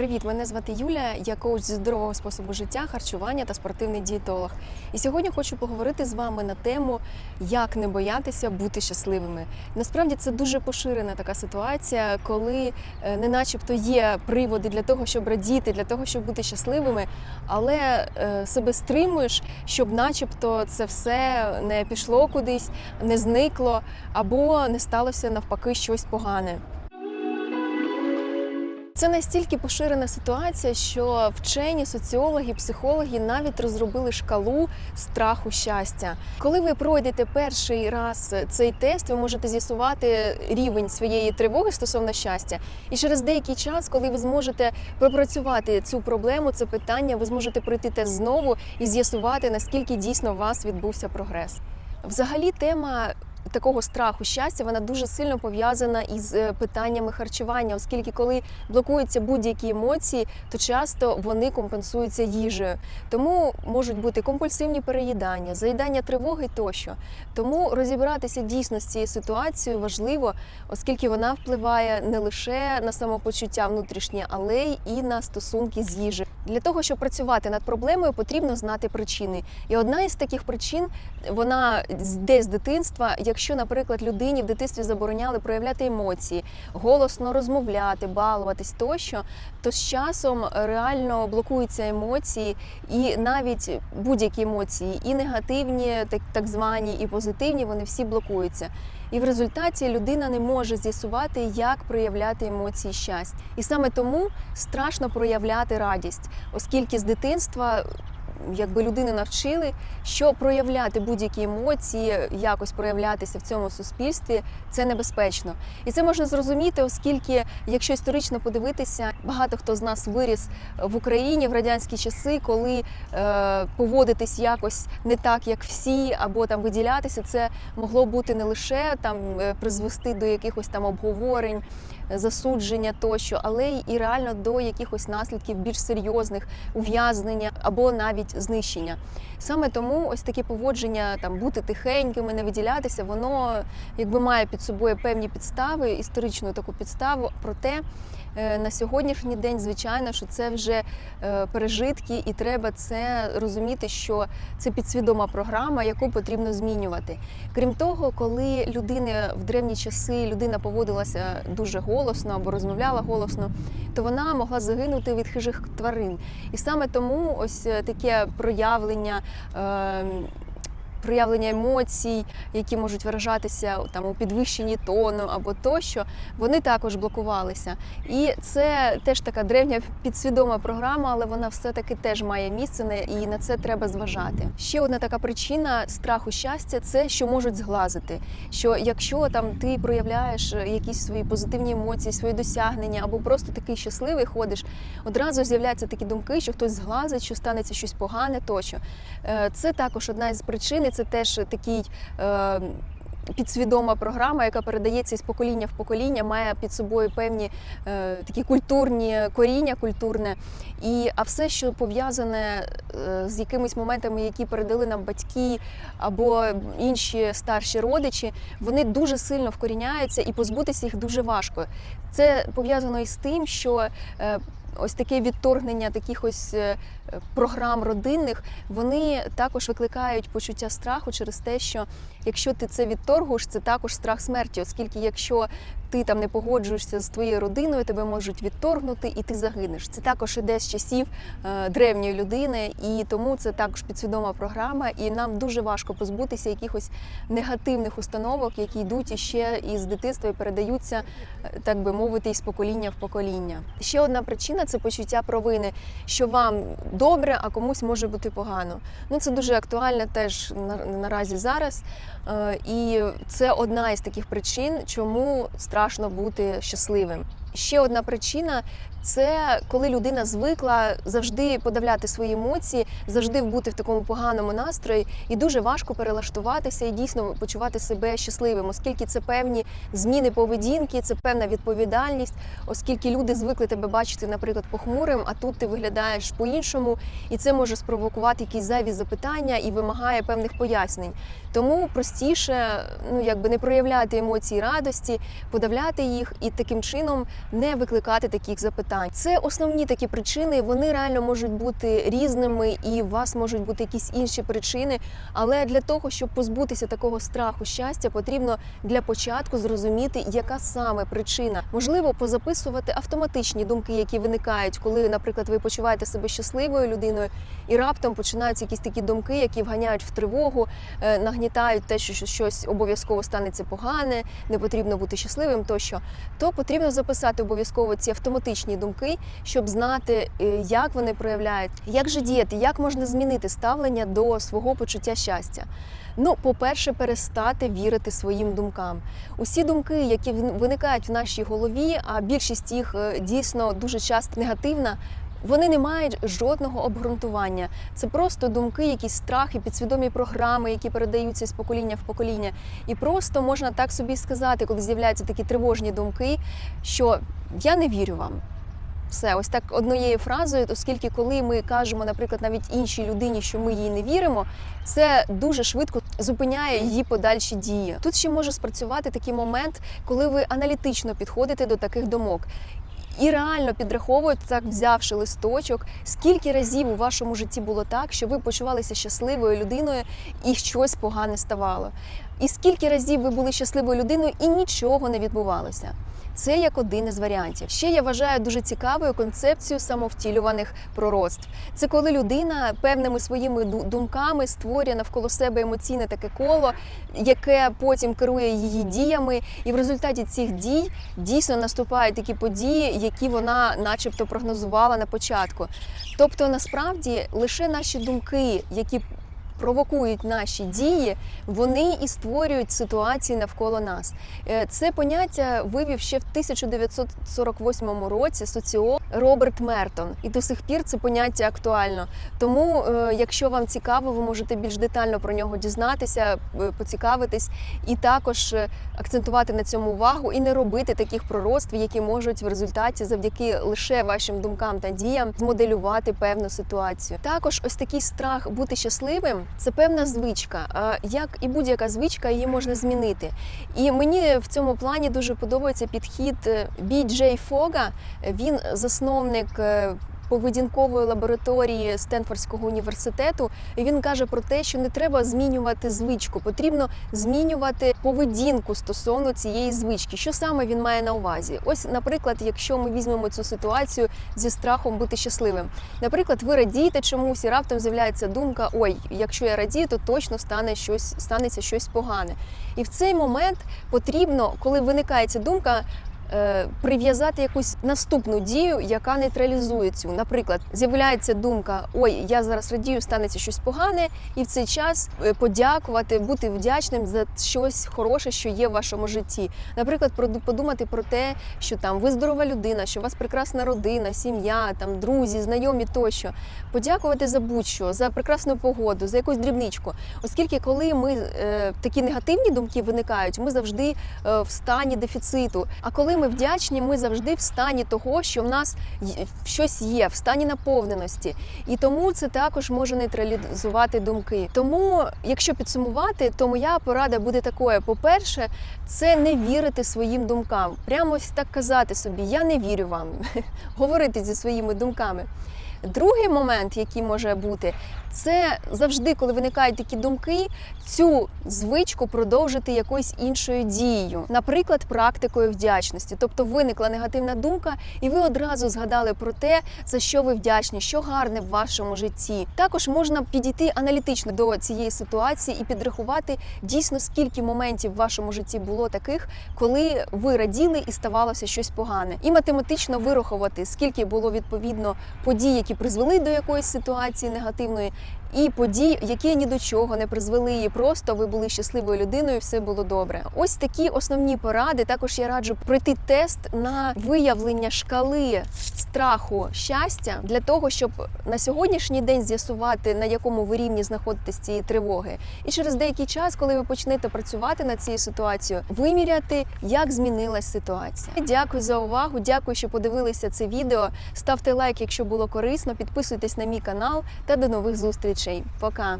Привіт, мене звати Юля. Я коуч зі здорового способу життя, харчування та спортивний дієтолог. І сьогодні хочу поговорити з вами на тему, як не боятися бути щасливими. Насправді це дуже поширена така ситуація, коли е, не начебто є приводи для того, щоб радіти, для того, щоб бути щасливими, але е, себе стримуєш, щоб, начебто, це все не пішло кудись, не зникло або не сталося навпаки щось погане. Це настільки поширена ситуація, що вчені, соціологи, психологи навіть розробили шкалу страху щастя. Коли ви пройдете перший раз цей тест, ви можете з'ясувати рівень своєї тривоги стосовно щастя. І через деякий час, коли ви зможете пропрацювати цю проблему, це питання, ви зможете пройти тест знову і з'ясувати, наскільки дійсно у вас відбувся прогрес. Взагалі, тема такого страху щастя вона дуже сильно пов'язана із е, питаннями харчування, оскільки коли блокуються будь-які емоції, то часто вони компенсуються їжею. Тому можуть бути компульсивні переїдання, заїдання тривоги тощо. Тому розібратися дійсно з цією ситуацією важливо, оскільки вона впливає не лише на самопочуття внутрішнє, але й на стосунки з їжею. Для того щоб працювати над проблемою, потрібно знати причини. І одна із таких причин вона десь з дитинства. Якщо, наприклад, людині в дитинстві забороняли проявляти емоції, голосно розмовляти, балуватись тощо, то з часом реально блокуються емоції, і навіть будь-які емоції, і негативні, так, так звані, і позитивні, вони всі блокуються. І в результаті людина не може з'ясувати, як проявляти емоції щастя. І саме тому страшно проявляти радість, оскільки з дитинства якби людину навчили, що проявляти будь-які емоції, якось проявлятися в цьому суспільстві це небезпечно. І це можна зрозуміти, оскільки, якщо історично подивитися, багато хто з нас виріс в Україні в радянські часи, коли е, поводитись якось не так, як всі, або там виділятися, це могло бути не лише там е, призвести до якихось там обговорень. Засудження тощо, але й і реально до якихось наслідків більш серйозних ув'язнення або навіть знищення. Саме тому ось таке поводження, там бути тихенькими, не виділятися, воно якби має під собою певні підстави, історичну таку підставу. Проте е, на сьогоднішній день, звичайно, що це вже е, пережитки, і треба це розуміти, що це підсвідома програма, яку потрібно змінювати. Крім того, коли людини в древні часи людина поводилася дуже голосно або розмовляла голосно, то вона могла загинути від хижих тварин. І саме тому ось е, таке проявлення. Е, Проявлення емоцій, які можуть виражатися там у підвищенні тону або тощо, вони також блокувалися. І це теж така древня підсвідома програма, але вона все-таки теж має місце і на це треба зважати. Ще одна така причина страху щастя це що можуть зглазити. Що якщо там ти проявляєш якісь свої позитивні емоції, свої досягнення, або просто такий щасливий ходиш, одразу з'являються такі думки, що хтось зглазить, що станеться щось погане тощо. Е, Це також одна із причин, і це теж такий. е, Підсвідома програма, яка передається із покоління в покоління, має під собою певні е, такі культурні коріння, культурне. І а все, що пов'язане е, з якимись моментами, які передали нам батьки або інші старші родичі, вони дуже сильно вкоріняються і позбутися їх дуже важко. Це пов'язано із тим, що е, ось таке відторгнення таких ось е, програм родинних, вони також викликають почуття страху через те, що якщо ти це відторгуєш, це також страх смерті, оскільки якщо ти там не погоджуєшся з твоєю родиною, тебе можуть відторгнути і ти загинеш. Це також іде з часів е, древньої людини, і тому це також підсвідома програма, і нам дуже важко позбутися якихось негативних установок, які йдуть іще із дитинства і передаються, е, так би мовити, із покоління в покоління. Ще одна причина це почуття провини, що вам добре, а комусь може бути погано. Ну це дуже актуально теж наразі зараз. Е, І це одна із таких причин, чому страшно бути щасливим. Ще одна причина це коли людина звикла завжди подавляти свої емоції, завжди бути в такому поганому настрої, і дуже важко перелаштуватися і дійсно почувати себе щасливим, оскільки це певні зміни поведінки, це певна відповідальність, оскільки люди звикли тебе бачити, наприклад, похмурим, а тут ти виглядаєш по-іншому, і це може спровокувати якісь зайві запитання і вимагає певних пояснень. Тому простіше, ну якби не проявляти емоції радості, подавляти їх і таким чином не викликати таких запитань. Питань. Це основні такі причини. Вони реально можуть бути різними, і у вас можуть бути якісь інші причини. Але для того, щоб позбутися такого страху щастя, потрібно для початку зрозуміти, яка саме причина. Можливо, позаписувати автоматичні думки, які виникають, коли, наприклад, ви почуваєте себе щасливою людиною, і раптом починаються якісь такі думки, які вганяють в тривогу, е, нагнітають те, що щось обов'язково станеться погане, не потрібно бути щасливим тощо, то потрібно записати обов'язково ці автоматичні думки, щоб знати, е, як вони проявляють, як же діяти, як можна змінити ставлення до свого почуття щастя. Ну, по-перше, перестати вірити своїм думкам. Усі думки, які виникають в нашій голові, а більшість їх е, дійсно дуже часто негативна. Вони не мають жодного обґрунтування. Це просто думки, якісь страхи, підсвідомі програми, які передаються з покоління в покоління. І просто можна так собі сказати, коли з'являються такі тривожні думки, що я не вірю вам. Все, ось так однією фразою, оскільки коли ми кажемо, наприклад, навіть іншій людині, що ми їй не віримо, це дуже швидко зупиняє її подальші дії. Тут ще може спрацювати такий момент, коли ви аналітично підходите до таких думок. І реально підраховуєте, так взявши листочок, скільки разів у вашому житті було так, що ви почувалися щасливою людиною і щось погане ставало. І скільки разів ви були щасливою людиною і нічого не відбувалося. Це як один із варіантів. Ще я вважаю дуже цікавою концепцію самовтілюваних пророцтв. Це коли людина певними своїми думками створює навколо себе емоційне таке коло, яке потім керує її діями, і в результаті цих дій дійсно наступають такі події, які вона, начебто, прогнозувала на початку. Тобто, насправді лише наші думки, які провокують наші дії, вони і створюють ситуації навколо нас. Е, Це поняття вивів ще в 1948 році соціолог Роберт Мертон, і до сих пір це поняття актуально. Тому, е, якщо вам цікаво, ви можете більш детально про нього дізнатися, е, поцікавитись, і також акцентувати на цьому увагу і не робити таких пророцтв, які можуть в результаті завдяки лише вашим думкам та діям змоделювати певну ситуацію. Також ось такий страх бути щасливим це певна звичка. Як і будь-яка звичка, її можна змінити. І мені в цьому плані дуже подобається підхід е, Бі Джей Фога. Він засновник. Поведінкової лабораторії Стенфордського університету, і він каже про те, що не треба змінювати звичку, потрібно змінювати поведінку стосовно цієї звички. Що саме він має на увазі? Ось, наприклад, якщо ми візьмемо цю ситуацію зі страхом бути щасливим. Наприклад, ви радієте чомусь, і раптом з'являється думка: ой, якщо я радію, то точно стане щось, станеться щось погане. І в цей момент потрібно, коли виникає ця думка. Е, Прив'язати якусь наступну дію, яка нейтралізує цю. Наприклад, з'являється думка: ой, я зараз радію, станеться щось погане, і в цей час е, подякувати, бути вдячним за щось хороше, що є в вашому житті. Наприклад, подумати про те, що там ви здорова людина, що у вас прекрасна родина, сім'я, там друзі, знайомі тощо. Подякувати за будь-що, за прекрасну погоду, за якусь дрібничку. Оскільки, коли ми е, такі негативні думки виникають, ми завжди е, в стані дефіциту. А коли ми вдячні, ми завжди в стані того, що в нас щось є, в стані наповненості. І тому це також може нейтралізувати думки. Тому, якщо підсумувати, то моя порада буде такою: по-перше, це не вірити своїм думкам. Прямо так казати собі: я не вірю вам, говорити зі своїми думками. Другий момент, який може бути, це завжди, коли виникають такі думки, цю звичку продовжити якоюсь іншою дією, наприклад, практикою вдячності. Тобто виникла негативна думка, і ви одразу згадали про те, за що ви вдячні, що гарне в вашому житті. Також можна підійти аналітично до цієї ситуації і підрахувати дійсно скільки моментів в вашому житті було таких, коли ви раділи і ставалося щось погане, і математично вирахувати, скільки було відповідно подій, які призвели до якоїсь ситуації негативної, і подій, які ні до чого не призвели, і просто ви були щасливою людиною, все було добре. Ось такі основні поради. Також я раджу пройти тест на виявлення шкали страху щастя для того, щоб на сьогоднішній день з'ясувати на якому ви рівні знаходитесь цієї тривоги, і через деякий час, коли ви почнете працювати над цією ситуацією, виміряти, як змінилась ситуація. Дякую за увагу. Дякую, що подивилися це відео. Ставте лайк, якщо було корисно. Підписуйтесь на мій канал та до нових зустрічей. Пока.